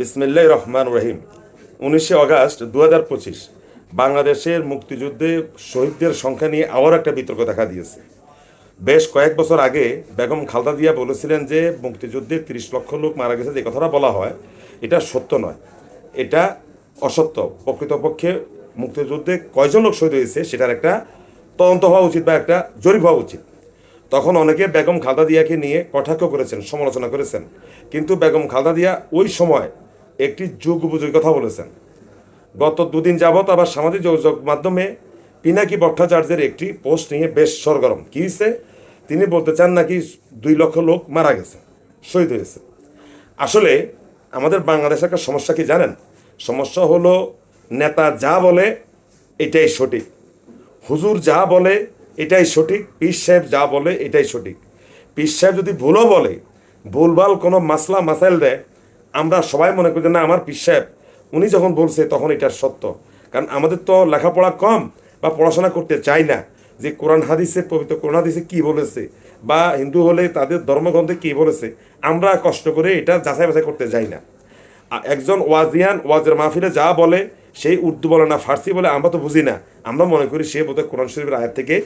বিসমিল্লাহ রহমান রহিম। উনিশে অগাস্ট দু পঁচিশ বাংলাদেশের মুক্তিযুদ্ধে শহীদদের সংখ্যা নিয়ে আবার একটা বিতর্ক দেখা দিয়েছে। বেশ কয়েক বছর আগে বেগম খালদা দিয়া বলেছিলেন যে, মুক্তিযুদ্ধে তিরিশ লক্ষ লোক মারা গেছে, যে কথাটা বলা হয়, এটা সত্য নয়। এটা অসত্য। প্রকৃতপক্ষে মুক্তিযুদ্ধে কয়জন লোক শহীদ হয়েছে, সেটার একটা তদন্ত হওয়া উচিত বা একটা জরিপ হওয়া উচিত। তখন অনেকে বেগম খালদা দিয়াকে নিয়ে কটাক্ষ করেছেন, সমালোচনা করেছেন। কিন্তু বেগম খালদা দিয়া ওই সময় একটি যুগ উপযোগী কথা বলেছেন। গত দুদিন যাবৎ আবার সামাজিক যোগাযোগ মাধ্যমে পিনাকি ভট্টাচার্যের একটি পোস্ট নিয়ে বেশ সরগরম। কী হয়েছে তিনি বলতে চান নাকি দুই লক্ষ লোক মারা গেছে, শহীদ হয়েছে। আসলে আমাদের বাংলাদেশের একটা সমস্যা কি জানেন? সমস্যা হলো নেতা যা বলে এটাই সঠিক। হুজুর যা বলে এটাই সঠিক, পীর সাহেব যা বলে এটাই সঠিক। পীর সাহেব যদি ভুলও বলে, ভুলভাল কোনো মাসলা মাসাইল দেয় আমরা সবাই মনে করি যে, না, আমার পীর সাহেব, উনি যখন বলছে তখন এটা সত্য। কারণ আমাদের তো লেখাপড়া কম বা পড়াশোনা করতে চাই না। যে কোরআন হাদিসে, পবিত্র কোরআন হাদিসে কী বলেছে বা হিন্দু হলে তাদের ধর্মগ্রন্থে কী বলেছে, আমরা কষ্ট করে এটা যাচাই বাছাই করতে যাই না। একজন ওয়াজিয়ান, ওয়াজের মাহফিলে যা বলে, সেই উর্দু বলে না, ফার্সি বলে আমরা তো বুঝি না। আমরা মনে করি সে বোধহয় কোরআন শরীফের আয়াত থেকে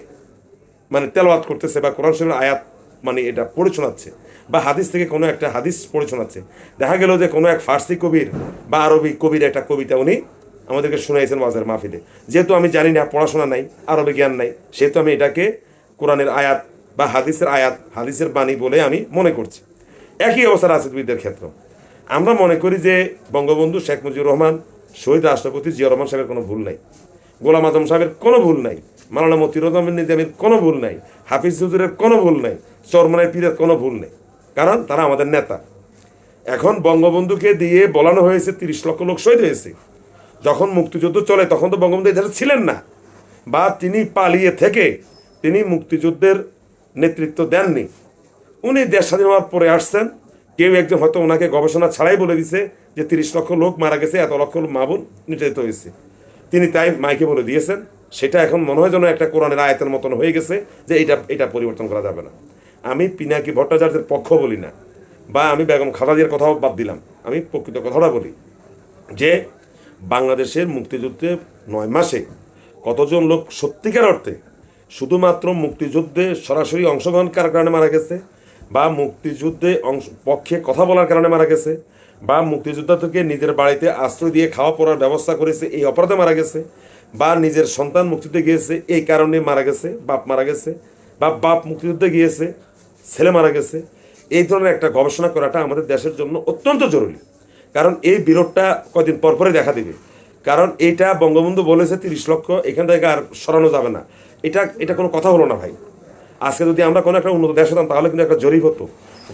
মানে তেলাওয়াত করতেছে বা কোরআন শরীফের আয়াত মানে এটা পড়ে শোনাচ্ছে বা হাদিস থেকে কোনো একটা হাদিস পড়ে শোনাচ্ছে। দেখা গেল যে কোনো এক ফার্সি কবির বা আরবি কবির একটা কবিতা উনি আমাদেরকে শুনাইছেন ওয়াজের মাহফিলে। যেহেতু আমি জানি না, পড়াশোনা নাই, আরবি জ্ঞান নাই, সেহেতু আমি এটাকে কোরআনের আয়াত বা হাদিসের আয়াত, হাদিসের বাণী বলে আমি মনে করছি। একই অবস্থা রাজনীতিবিদদের ক্ষেত্র আমরা মনে করি যে বঙ্গবন্ধু শেখ মুজিবুর রহমান, শহীদ রাষ্ট্রপতি জিয়া রহমান সাহেবের কোনো ভুল নাই। গোলাম আজম সাহেবের কোনো ভুল নাই। মালানা মতিউর রহমান নিজামের কোনো ভুল নাই। হাফিজ হুজুরের কোনো ভুল নাই। চরমনায় পীরের কোনো ভুল নেই। কারণ তারা আমাদের নেতা। এখন বঙ্গবন্ধুকে দিয়ে বলানো হয়েছে, তিরিশ লক্ষ লোক শহীদ হয়েছে। যখন মুক্তিযুদ্ধ চলে, তখন তো বঙ্গবন্ধু এই দেশে ছিলেন না। বা তিনি পালিয়ে থেকে তিনি মুক্তিযুদ্ধের নেতৃত্ব দেননি। উনি দেশ স্বাধীন হওয়ার পরে আসছেন। কেউ একজন হয়তো ওনাকে গবেষণা ছাড়াই বলে দিছে যে তিরিশ লক্ষ লোক মারা গেছে, এত লক্ষ মাবুন নির্যাতিত হয়েছে। তিনি তাই মাইকে বলে দিয়েছেন। সেটা এখন মনে হয় যেন একটা কোরআনের আয়তের মতন হয়ে গেছে যে এটা এটা পরিবর্তন করা যাবে না। আমি পিনাকি ভট্টাচার্যের পক্ষ বলি না, বা আমি বেগম খালাদিয়ার কথাও বাদ দিলাম। আমি প্রকৃত কথাটা বলি যে, বাংলাদেশের মুক্তিযুদ্ধে নয় মাসে কতজন লোক সত্যিকার অর্থে শুধুমাত্র মুক্তিযুদ্ধে সরাসরি অংশগ্রহণ করার কারণে মারা গেছে, বা মুক্তিযুদ্ধে অংশ, পক্ষে কথা বলার কারণে মারা গেছে, বা মুক্তিযোদ্ধা থেকে নিজের বাড়িতে আশ্রয় দিয়ে খাওয়া পড়ার ব্যবস্থা করেছে, এই অপরাধে মারা গেছে, বা নিজের সন্তান মুক্তিযুদ্ধে গিয়েছে, এই কারণে মারা গেছে, বাপ মারা গেছে, বা বাপ মুক্তিযুদ্ধে গিয়েছে ছেলে মারা গেছে। এই ধরনের একটা গবেষণা করাটা আমাদের দেশের জন্য অত্যন্ত জরুরি। কারণ এই বিরোধটা কদিন পরপরই দেখা দেবে। কারণ এটা বঙ্গবন্ধু বলেছে তিরিশ লক্ষ, এখান থেকে আর সরানো যাবে না। এটা এটা কোনো কথা হলো না ভাই। আজকে যদি আমরা কোনো একটা উন্নত দেশ হতাম তাহলে কিন্তু একটা জরিপ হতো,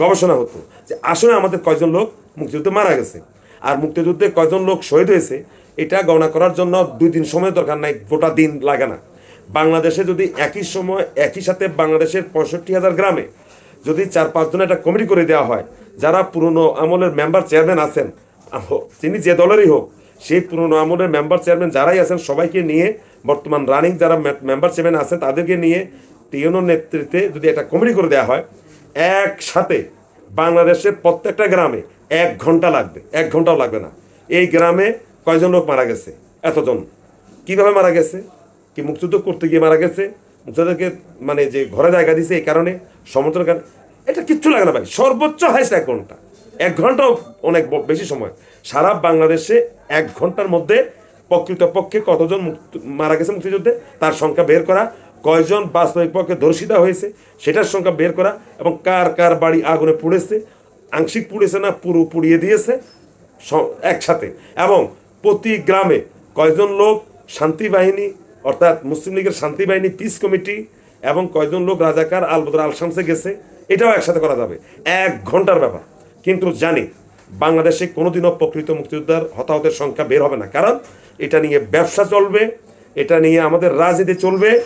গবেষণা হতো যে আসলে আমাদের কয়জন লোক মুক্তিযুদ্ধে মারা গেছে। আর মুক্তিযুদ্ধে কয়জন লোক শহীদ হয়েছে, এটা গণনা করার জন্য দুই দিন সময় দরকার নাই, গোটা দিন লাগে না। বাংলাদেশে যদি একই সময়, একই সাথে বাংলাদেশের পঁয়ষট্টি হাজার গ্রামে যদি চার পাঁচজন একটা কমিটি করে দেওয়া হয়, যারা পুরনো আমলের মেম্বার চেয়ারম্যান আছেন তিনি যে দলেরই হোক, সেই পুরনো আমলের মেম্বার চেয়ারম্যান যারাই আছেন, সবাইকে নিয়ে বর্তমান রানিং যারা মেম্বার চেয়ারম্যান আছেন তাদেরকে নিয়ে টিএনওর নেতৃত্বে যদি একটা কমিটি করে দেওয়া হয়, একসাথে বাংলাদেশের প্রত্যেকটা গ্রামে এক ঘণ্টা লাগবে, এক ঘন্টাও লাগবে না। এই গ্রামে কয়জন লোক মারা গেছে? এতজন। কীভাবে মারা গেছে? কি মুক্তিযুদ্ধ করতে গিয়ে মারা গেছে? মুক্তিযোদ্ধাকে মানে যে ঘরে জায়গা দিছে এই কারণে সমর্থনের কারণে এটা কিচ্ছু লাগে না ভাই। সর্বোচ্চ হাইস্ট এক ঘণ্টা। এক ঘন্টাও অনেক বেশি সময়। সারা বাংলাদেশে এক ঘণ্টার মধ্যে প্রকৃতপক্ষে কতজন মারা গেছে মুক্তিযুদ্ধে? তার সংখ্যা বের করা। কয়জন বাস্তবিক পক্ষে ধর্ষিতা হয়েছে? সেটার সংখ্যা বের করা এবং কার কার বাড়ি আগুনে পুড়েছে? আংশিক পুড়েছে না পুরো পুড়িয়ে দিয়েছে? একসাথে। এবং প্রতি গ্রামে কয়জন লোক শান্তি বাহিনী, অর্থাৎ মুসলিম লীগের শান্তি বাহিনী পিস কমিটি এবং কয়জন লোক রাজাকার আলবদর আল শামসে গেছে, এটাও একসাথে করা যাবে। এক ঘণ্টার ব্যাপার। কিন্তু জানি, বাংলাদেশে কোনোদিনও প্রকৃত মুক্তিযোদ্ধার হতাহতের সংখ্যা বের হবে না। কারণ এটা নিয়ে ব্যবসা চলবে, এটা নিয়ে আমাদের রাজনীতি চলবে।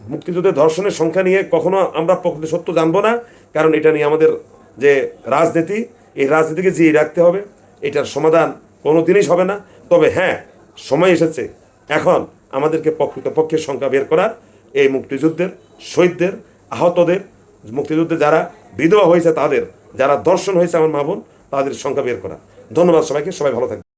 মুক্তিযুদ্ধের ধর্ষণের সংখ্যা নিয়ে কখনো আমরা প্রকৃত সত্য জানব না। কারণ এটা নিয়ে আমাদের যে রাজনীতি, এই রাজনীতিকে জিয়ে রাখতে হবে। এটার সমাধান কোনো জিনিস হবে না। তবে হ্যাঁ সময় এসেছে। এখন আমাদেরকে প্রকৃতপক্ষে সংখ্যা বের করার এই মুক্তিযুদ্ধের শহীদদের, আহতদের, মুক্তিযুদ্ধে যারা বিধবা হয়েছে তাদের, যারা দর্শন হয়েছে আমার মা বোন, তাদের সংখ্যা বের করা। ধন্যবাদ সবাইকে, সবাই ভালো থাকবেন।